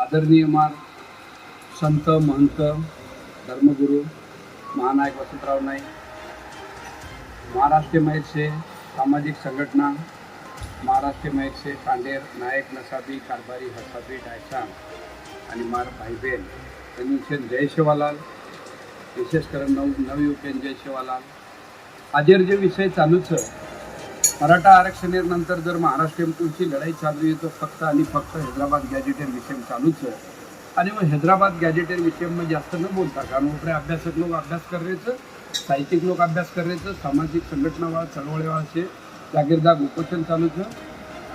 आदरणीय मार संत महंत धर्मगुरू महानायक वसंतराव नाईक महाराष्ट्र महिलसे सामाजिक संघटना महाराष्ट्र महिलसे कांडेर नायक नसाबी कारभारी हसाबी डायसा आणि मार भाईबेन. त्यांनी जय शिवालाल विशेष करून नव नवयुवकेन जय शिवालाल हाजेर जे विषय चालूच मराठा आरक्षणानंतर जर महाराष्ट्र एमकूची लढाई चालू आहे तर फक्त आणि फक्त हैदराबाद गॅजेटेर विषय चालूच आहे. आणि मग हैदराबाद गॅजेटेर विषयमध्ये जास्त न बोलता कारण उपरे अभ्यासक लोक अभ्यास करायचं साहित्यिक लोक अभ्यास करायचं सामाजिक संघटना वाढ चळवळी संघटनावाद असे जागीरदार उपोषण चालूचं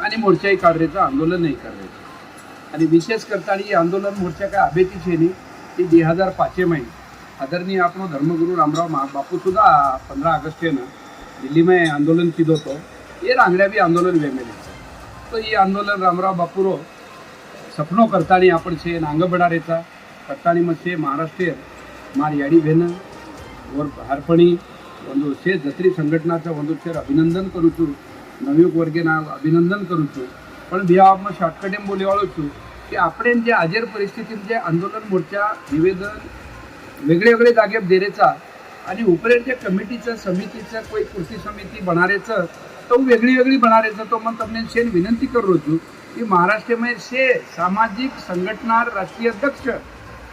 आणि मोर्चाही काढायचं आंदोलनही करायचं. आणि विशेष करता हे आंदोलन मोर्चा काय अभेतीचे नाही ती दोन हजार पाचेमाही आदरणीय आपण धर्मगुरू रामराव महा बापूसुद्धा पंधरा ऑगस्टेनं दिल्लीमध्ये आंदोलन किधो होतं. ये रांगड़ा भी आंदोलन वे मिले तो ये आंदोलन रामराव बापूरो સપનો કરતાની आपण से નાંગ બડા રહેતા કરતાણીમાં महाराष्ट्रीय ಮಹಾರಾಷ್ಟ್ರೀಯ ಮಾರಿ ಯಾಡಿ ಬೆನ್ನ ಓರ್ ಹಾರ್ಪಣಿ ಒಂದು છે अभिनंदन સંગઠનાचा ಒಂದು છે અભિનંદન કરું છું નવયુગ વર્ગેના અભિનંદન કરું છું પણ બે આપમાં શોર્ટકટ એમ બોલીવાળો છું કે આપણે જે હાજર પરિસ્થિतीत जे आंदोलन मोर्चा निवेदन वेगळे वेगळे जागे देण्याचा आणि उपरेंच्या कमिटीचं समितीचं कोई कृती समिती बनारेचं तो वेगळी वेगळी बनारेचं तो मग તમને શેન વિનંતી કરું છું की महाराष्ट्रामध्ये शे सामाजिक संघटना राष्ट्रीय अध्यक्ष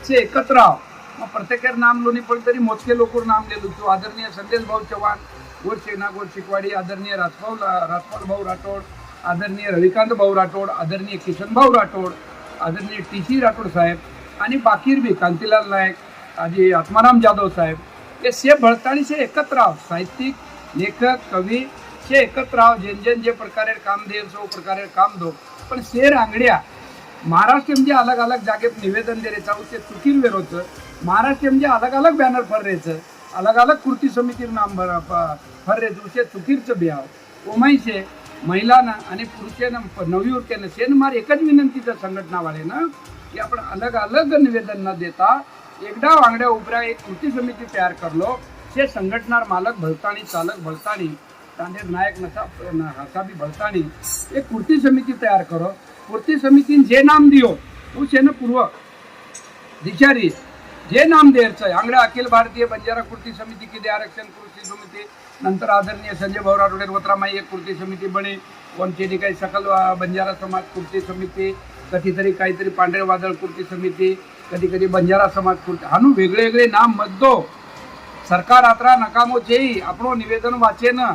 से एकत्र आहो मग प्रत्येकावर नाम लोणी पण तरी मोजके लोक नाम लिहिलो तू आदरणीय संदेश भाऊ चव्हाण गोड सेना गोड शिकवाडी आदरणीय राजपाल राजपाल भाऊ राठोड आदरणीय रविकांत भाऊ राठोड आदरणीय किशन भाऊ राठोड आदरणीय टी सी राठोड साहेब आणि बाकीर बी कांतीलाल नायक आजी आत्माराम जाधव साहेब हे से भळताणी से एकत्र आहो साहित्यिक लेखक कवी असे एकत्र आहो जेन जेन जे प्रकारे काम देईल सो प्रकारे काम दो. पण शेर आंगड्या महाराष्ट्र म्हणजे अलग अलग जागेत निवेदन द्यायचं ते चुकीर वेरोचं महाराष्ट्र म्हणजे अलग अलग बॅनर फररेचं अलग अलग कृती समितीर नाम भर रेचं उसे चुकीरचं बिहाव ओमाईशे महिलांना आणि पुरुषांना नवयुवकांना शेनमार एकच विनंतीचं संघटनावाले ना की आपण अलग अलग निवेदन न देता एकदा वांगड्या उभऱ्या एक कृती समिती तयार करलो ते संघटनार मालक भलताणी चालक भलताणी तांदे नायक नसाबी हसाबी भलतानी. एक कुर्ती समिती तयार करो. कृती समितीन जे नाम दियो उस येणं पूर्व दिशारी जे नाम द्यायचं आंगडे अखिल भारतीय बंजारा कृती समिती किती आरक्षण कृती समिती नंतर आदरणीय संजय भाऊ राठोडे वत्रामाई एक कृती समिती बने. कोणची जी काही सकल बंजारा समाज कृती समिती कधीतरी काहीतरी पांढरे वादळ कृती समिती कधी कधी बंजारा समाज कृती हानू वेगळे वेगळे नाम मत दो. सरकार आत्रा नकामो जेई आपण निवेदन वाचे ना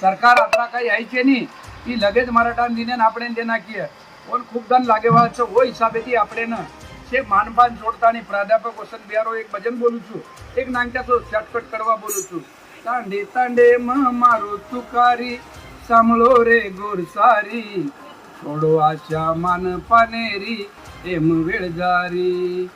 સરકાર આપણા કઈ આવી છે નહીં. એ લગેજ મરાઠા દિને આપણે દે નાખીએ. ઓન ખૂબ ધન લાગેવા છે ઓ હિસાબેથી આપણે ને છે માનપાન જોડતાની પ્રાધ્યાપક વસંત બિહારો એક ભજન બોલું છું. એક નાંગટા તો ચટપટ કરવા બોલું છું. તાંડે તાંડે, મ, મારો તુકારી સાંભળો રે ગોર સારી છોડો આશા માન પાનેરી, એમ વેળજારી.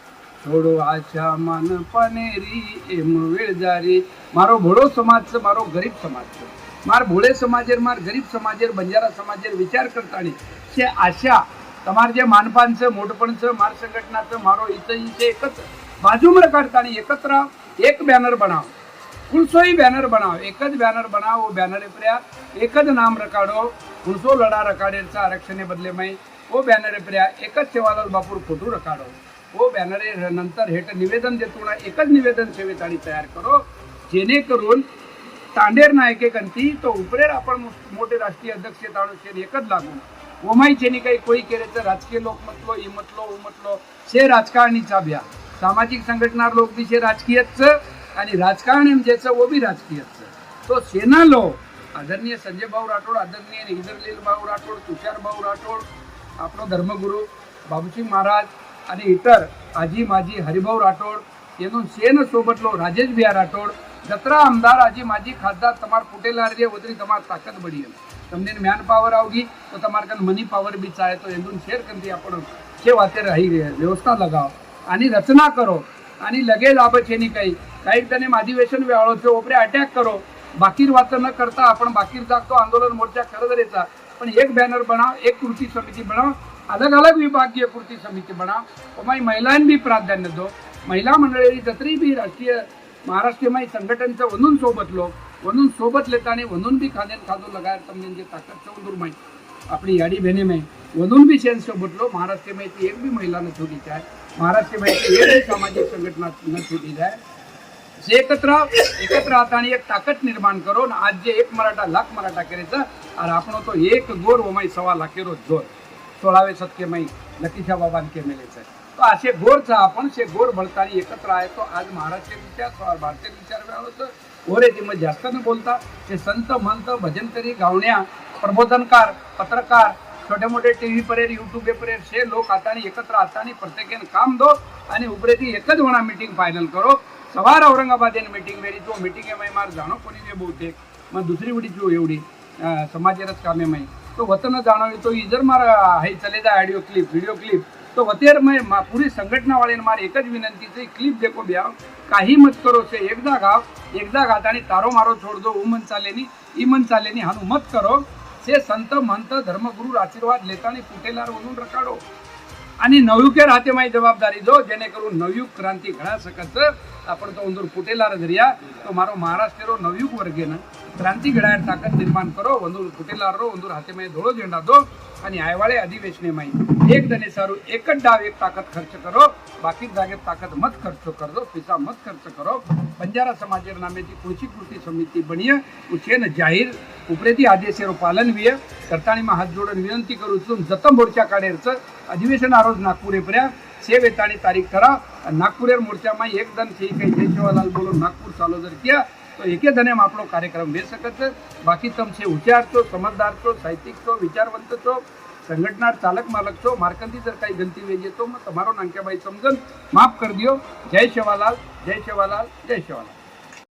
છોડો આશા માન પાનેરી, એમ વેળજારી. મારો ભોળો સમાજ છે, મારો ગરીબ સમાજ છે. માર ભોળે સમાજેર માર ગરીબ સમાજેર બંજારા સમાજેર વિચાર કરતાની છે આશા તમારે જે માનપાન છે મોટપણ છે માર સંઘટના છે મારો હિત ઈ છે એક જ બાજુમાં કાઢતાની એકત્ર આવો, એક બેનર બનાવો કુણસોઈ બેનર બનાવો એક જ બેનર બનાવો બેનરે पर्या एक જ नाम रकाडो कुणसो लढा रकाडेचा आरक्षणे बदले माई ओ बॅनरे पर्या एकच सेवालाल बापूर फोटो रकाडो ओ बॅनरे नंतर हेट निवेदन देतो ना एकच निवेदन सेवेत आणि तयार करो जेणेकरून तांडेर नायके कंती तो उपरेर आपण मोठे राष्ट्रीय अध्यक्ष येतात शेर एकच लागू ओमाई चेनी काही कोई तर राजकीय लोक म्हटलो इमतलो उमटलो शे राजकारणी चाब्या. सामाजिक संघटना लोक बी शे राजकीयचं आणि राजकारण जेचं बी राजकीयच. तो सेना लो. आदरणीय संजय भाऊ राठोड आदरणीय इदरलील भाऊ राठोड तुषार भाऊ राठोड आपलो धर्मगुरु बाबूजी महाराज आणि इतर आजी माजी हरिभाऊ राठोड यांना सेन सोबतलो राजेश बिहार राठोड જત્રા આમદાર આજી માજી ખાસદાર તમાર પુટેલા રે ઓતરી તમાર તાકત બળી એમ તમને મેન પાવર આવગી તો તમારે કન મની પાવર બી ચાહે તો એનું શેર કરતી आपण છે વાતે રહી રહે વ્યવસ્થા લગાવો આની રચના કરો आणि लगेच आबचेनी काही काही त्याने अधिवेशन वेळो છે ओपरे अटॅक करो बाकीर वाच न करता आपण बाकीर जागतो आंदोलन मोर्चा करत रेचा पण एक बॅनर बनाव एक कृती समिती बनाव अलग अलग विभागीय कृती समिती बनाव माई महिलांना बी प्राधान्य दो महिला मंडळी जत्री बी राष्ट्रीय महाराष्ट्रीयमय संघटन से वनून सोबत लोग वनून सोबत लेता वनून भी खादेन खादो लगाया तमने ताकत से उंदूर माई. अपनी याडी बहने में वनून भी चैन सोबत लो महाराष्ट्र में एक भी महिला न आहे जाए महाराष्ट्र में एक भी सामाजिक संघटना न छोड़ी जाए जे एकत्र एकत्र आता एक ताकद निर्माण करो आज जे एक मराठा लाख मराठा करायचा आणि आपण तो एक गोर वमाई सवा लाखेरो जोर. सोळावे सत्केमाई लकीच्या बाबांके आहे. तो असे गोरचा आपण शे गोर भळतानी एकत्र आहे तो आज महाराष्ट्र विचार भारतीय विचार व्यवस्था ओरे ती मग म्हणजे जास्त न बोलता ते संत मंत भजनकरी गावण्या प्रबोधनकार पत्रकार छोटे मोठे टी व्ही परेर युट्यूब परेर शे लोक आता एकत्र असताना प्रत्येकाने काम दो आणि उबरेती एकच म्हणा मीटिंग फायनल करो. सवार औरंगाबाद येऊन मीटिंग मेरी तो मीटिंग आहे माई मार जाणो कोणी जे बहुतेक मग दुसरी उडी जो एवढी अं, कामे माही तो वतन जाणवी तो इजर मार आहे चले जा ऑडिओ क्लिप व्हिडिओ क्लिप તો વતેરમય માં પૂરી સંઘટનાવાળીને મારી એક જ વિનંતી છે ક્લિપ દેખો બ્યાવ काही मत करो से एकदा घाव एकदा घात आणि तारो मारो छोड दो ऊ मन चालेनी ई मन चालेनी हानू मत करो से संत महंत धर्मगुरू आशीर्वाद लेतानी कुठेलार म्हणून रकाडो आणि नवयुके राहते माझी जबाबदारी जो जेणेकरून नवयुग क्रांती घडा सकत आपण तो अंदर फुटेलार धरिया तो मारो महाराष्ट्र नवयुग वर्गेनं क्रांती घडायला ताकद निर्माण करो ಒಂದೂರು ಪುಟೇಲಾರರು ಒಂದೂರು हाते माही धोळो झेंडा दो आणि आयवाळे अधिवेशने माही एक दने सारू एकच डाव एक ताकद खर्च करो बाकी जागेत ताकद मत खर्च कर दो पिसा मत खर्च करो बंजारा समाजेर नामेची कृषी कृती समिती बनिय उचेन जाहीर उपरेती आदेशेरो पालन विय करताणी मा हात जोडून विनंती करू इथून जतम मोर्चा काढेरचं अधिवेशन आरोज नागपूरेपर्या सेव येतानी तारीख करा आणि नागपूरेर मोर्चामा एक दन से काही जयशिवालाल बोलून नागपूर चालू जर किया તો એકે ધને આપણો કાર્યક્રમ લઈ શકે છે. બાકી તમે છે હોશિયાર છો, સમજદાર છો, સાહિત્યિક છો, વિચારવંત છો, સંગઠનાર ચાલક માલક છો, માર્કંદી સર કાંઈ ગલતી હોય છે તો તમારો નાંક્યાભાઈ સમજન માફ કરી દો જય શેવાલાલ જય શેવાલાલ જય શેવાલાલ.